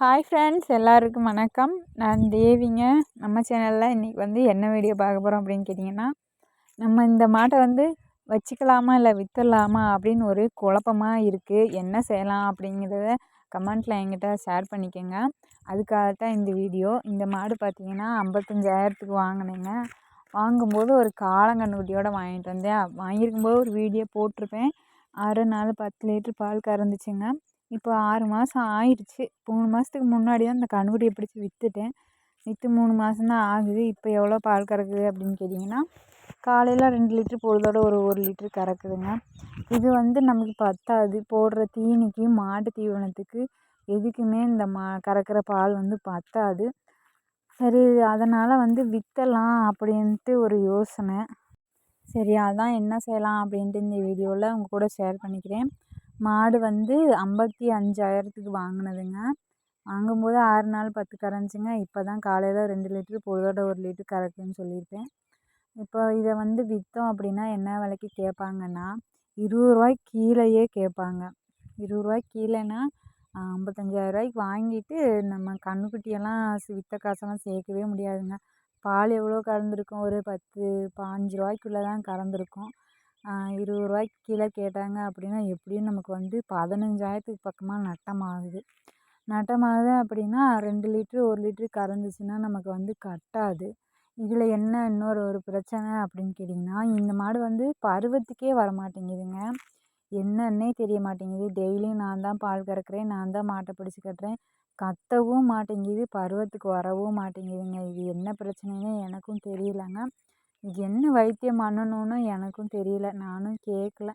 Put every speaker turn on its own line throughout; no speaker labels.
Hi friends எல்லாருக்கும் வணக்கம். நான் தேவிங்க. நம்ம சேனலில் இன்றைக்கி வந்து என்ன வீடியோ பார்க்க போகிறோம் அப்படின்னு கேட்டிங்கன்னா நம்ம இந்த மாட்டை வந்து வச்சுக்கலாமா இல்லை விற்றுலாமா அப்படின்னு ஒரு குழப்பமாக இருக்குது என்ன செய்யலாம் அப்படிங்கிறத கமெண்ட்டில் என்கிட்ட ஷேர் பண்ணிக்கோங்க. அதுக்காக தான் இந்த வீடியோ இந்த மாடு பார்த்திங்கன்னா ஐம்பத்தஞ்சாயிரத்துக்கு வாங்கினேங்க. வாங்கும்போது ஒரு காளங்கன்னுக்குட்டியோடு வாங்கிட்டு வந்தேன். வாங்கியிருக்கும்போது ஒரு வீடியோ போட்டிருப்பேன். ஆறு நாலு பத்து லிட்டர் பால் கறந்துச்சுங்க. இப்போ ஆறு மாதம் ஆயிடுச்சு மூணு மாதத்துக்கு முன்னாடி தான் இந்த கன்றுக்குட்டிய பிடிச்சி விற்றுட்டேன் விற்று மூணு மாதம் தான் ஆகுது. இப்போ எவ்வளோ பால் கறக்குது அப்படின்னு கேட்டிங்கன்னா காலையில் ரெண்டு லிட்ரு பொழுதோட ஒரு ஒரு லிட்ரு கறக்குதுங்க. இது வந்து நமக்கு பத்தாது. போடுற தீனிக்கு மாட்டு தீவனத்துக்கு எதுக்குமே இந்த மா கறக்கிற பால் வந்து பத்தாது. சரி அதனால் வந்து விற்றலாம் அப்படின்ட்டு ஒரு யோசனை. சரி அதான் என்ன செய்யலாம் அப்படின்ட்டு இந்த வீடியோவில் உங்கள் கூட ஷேர் பண்ணிக்கிறேன். மாடு வந்து ஐம்பத்தி அஞ்சாயிரத்துக்கு வாங்கினதுங்க. வாங்கும்போது ஆறு நாள் பத்து கறந்துச்சுங்க இப்போ தான் காலையில் ரெண்டு லிட்ரு பொழுதோட ஒரு லிட்ரு கறக்குதுன்னு சொல்லியிருப்பேன். இப்போ இதை வந்து விற்றோம் அப்படின்னா என்ன விலைக்கு கேட்பாங்கன்னா இருபது ரூபாய்க்கு கீழேயே கேட்பாங்க. இருபது ரூபாய்க்கு கீழேன்னா ஐம்பத்தஞ்சாயிரரூவாய்க்கு வாங்கிட்டு நம்ம கன்றுக்குட்டியெல்லாம் விற்ற காசெல்லாம் சேர்க்கவே முடியாதுங்க. பால் எவ்வளோ கறந்துருக்கும்? ஒரு பத்து பாஞ்சு ரூபாய்க்குள்ள தான் கறந்துருக்கும். இருபது ரூபாய்க்கு கீழே கேட்டாங்க அப்படின்னா எப்படியும் நமக்கு வந்து பதினஞ்சாயிரத்துக்கு பக்கமாக நட்டமாகுது. நட்டமாகுது அப்படின்னா ரெண்டு லிட்ரு ஒரு லிட்ரு கறந்துச்சுன்னா நமக்கு வந்து கட்டாது. இதில் என்ன இன்னொரு ஒரு பிரச்சனை அப்படின்னு கேட்டிங்கன்னா இந்த மாடு வந்து பருவத்துக்கே வர மாட்டேங்குதுங்க என்னன்னே தெரிய மாட்டேங்குது. டெய்லியும் நான் தான் பால் கறக்கிறேன் நான் தான் மாட்டை பிடிச்சி கட்டுறேன். கத்தவும் மாட்டேங்குது பருவத்துக்கு வரவும் மாட்டேங்குதுங்க. இது என்ன பிரச்சனைன்னு எனக்கும் தெரியலங்க. என்ன வைத்தியம் பண்ணணும்னு எனக்கும் தெரியல. நானும் கேட்கல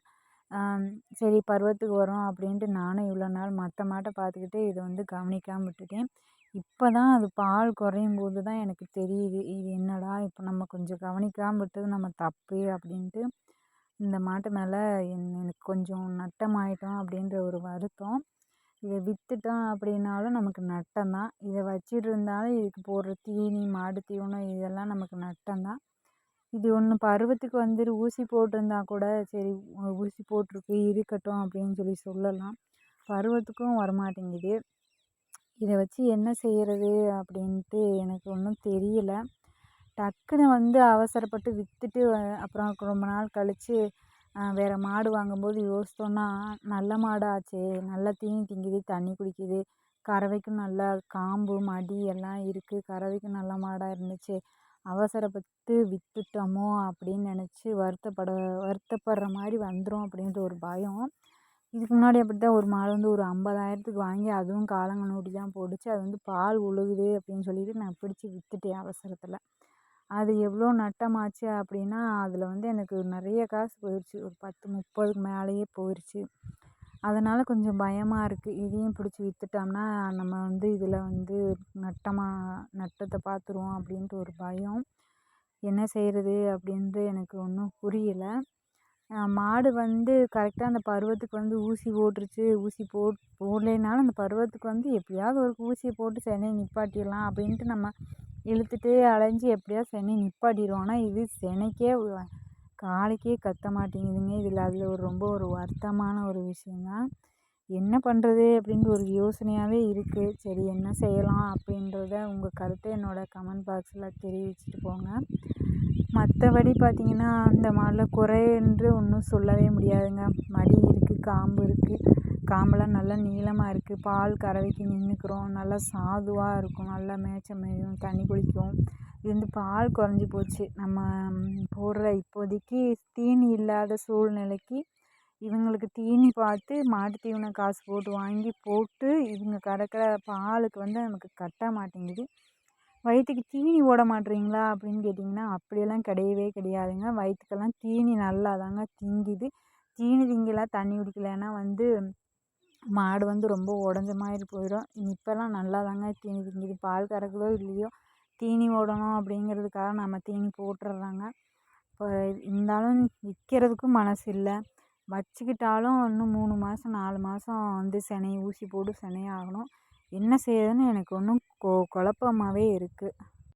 சரி பருவத்துக்கு வரும் அப்படின்ட்டு நானும் இவ்வளோ நாள் மற்ற மாட்டை பார்த்துக்கிட்டு இதை வந்து கவனிக்காமல் விட்டுட்டேன். இப்போ தான் அது பால் குறையும் போது தான் எனக்கு தெரியுது. இது என்னடா இப்போ நம்ம கொஞ்சம் கவனிக்காமல் விட்டது நம்ம தப்பு அப்படின்ட்டு இந்த மாட்டு மேலே எனக்கு கொஞ்சம் நட்டமாயிட்டோம் அப்படின்ற ஒரு வருத்தம். இதை விற்றுட்டோம் அப்படின்னாலும் நமக்கு நட்டம் தான் இதை வச்சிட்டு இருந்தாலும் இதுக்கு போடுற தீனி மாடு தீவனம் இதெல்லாம் நமக்கு நட்டம் தான் இது ஒன்று பருவத்துக்கு வந்துட்டு ஊசி போட்டிருந்தா கூட சரி ஊசி போட்டிருக்கு இருக்கட்டும் அப்படின்னு சொல்லி சொல்லலாம். பருவத்துக்கும் வரமாட்டேங்குது. இதை வச்சு என்ன செய்கிறது அப்படின்ட்டு எனக்கு ஒன்றும் தெரியல. டக்குன்னு வந்து அவசரப்பட்டு விற்றுட்டு அப்புறம் ரொம்ப நாள் கழித்து வேறு மாடு வாங்கும்போது யோசித்தோன்னா நல்ல மாடாச்சே நல்லா தீனி திங்குது தண்ணி குடிக்குது. கறவைக்கும் நல்லா காம்பு மடி எல்லாம் இருக்குது கறவைக்கும் நல்ல மாடாக இருந்துச்சு. அவசரப்பட்டு விற்றுட்டோமோ அப்படின்னு நினச்சி வருத்தப்பட வருத்தப்படுற மாதிரி வந்துடும் அப்படின்ற ஒரு பயம். இதுக்கு முன்னாடி அப்படி தான் ஒரு மாடு வந்து ஒரு ஐம்பதாயிரத்துக்கு வாங்கி அதுவும் காலங்கனூட்டி தான் போட்டுச்சு. அது வந்து பால் உழுகுது அப்படின்னு சொல்லிட்டு நான் பிடிச்சி விற்றுட்டேன் அவசரத்தில். அது எவ்வளோ நட்டமாச்சு அப்படின்னா அதில் வந்து எனக்கு நிறைய காசு போயிடுச்சு ஒரு பத்து முப்பதுக்கு மேலேயே போயிடுச்சு அதனால் கொஞ்சம் பயமாக இருக்குது இதையும் பிடிச்சி விற்றுட்டோம்னா நம்ம வந்து இதில் வந்து நட்டமாக நட்டத்தை பார்த்துருவோம் அப்படின்ட்டு ஒரு பயம். என்ன செய்கிறது அப்படின்ட்டு எனக்கு ஒன்றும் புரியலை. மாடு வந்து கரெக்டாக அந்த பருவத்துக்கு வந்து ஊசி போட்டுருச்சு. ஊசி போட் போடலைனாலும் அந்த பருவத்துக்கு வந்து எப்படியாவது ஒரு ஊசியை போட்டு செனையை நிப்பாட்டிடலாம் அப்படின்ட்டு நம்ம இழுத்துட்டு அலைஞ்சி எப்படியாவது செனையை நிப்பாட்டிடுவோம். ஆனால் இது செனைக்கே காலைக்கே கத்த மாட்டேங்குதுங்க. இதில் அதில் ஒரு ரொம்ப ஒரு வருத்தமான ஒரு விஷயந்தான் என்ன பண்ணுறது அப்படின்ட்டு ஒரு யோசனையாகவே இருக்குது சரி என்ன செய்யலாம் அப்படின்றத உங்கள் கருத்தை என்னோடய கமெண்ட் பாக்ஸில் தெரிவிச்சுட்டு போங்க. மற்றபடி பார்த்திங்கன்னா அந்த மாடில் குறை என்று ஒன்றும் சொல்லவே முடியாதுங்க. மடி இருக்குது காம்பு இருக்குது காம்பெல்லாம் நல்லா நீளமாக இருக்குது பால் கறவைக்கு நின்றுக்கிறோம் நல்லா சாதுவாக இருக்கும். நல்லா மேய்ச்ச மேயும் தண்ணி குளிக்கும் இது வந்து பால் குறைஞ்சி போச்சு. நம்ம போடுற இப்போதைக்கு தீனி இல்லாத சூழ்நிலைக்கு இவங்களுக்கு தீனி பார்த்து மாட்டு தீவனம் காசு போட்டு வாங்கி போட்டு இவங்க கறக்கிற பாலுக்கு வந்து நமக்கு கட்ட மாட்டேங்குது. வயிற்றுக்கு தீனி போட மாட்டுறீங்களா அப்படின்னு கேட்டிங்கன்னா அப்படியெல்லாம் கிடையவே கிடையாதுங்க. வயிற்றுக்கெல்லாம் தீனி நல்லா தாங்க திங்குது. தீனி திங்கலாம் தண்ணி குடிக்கலைன்னா வந்து மாடு வந்து ரொம்ப உடஞ்ச மாதிரி போயிடும். இப்போல்லாம் நல்லா தாங்க தீனி திங்குது. பால் கறக்குதோ இல்லையோ தீனி போடணும் அப்படிங்கிறதுக்காக நம்ம தீனி போட்டுடுறாங்க. இப்போ இருந்தாலும் விற்கிறதுக்கும் மனசு இல்லை. வச்சுக்கிட்டாலும் இன்னும் மூணு மாதம் நாலு மாதம் வந்து சினை ஊசி போட்டு சினையாகணும் என்ன செய்யறதுன்னு எனக்கு ஒன்றும் கொ குழப்பமாவே இருக்குது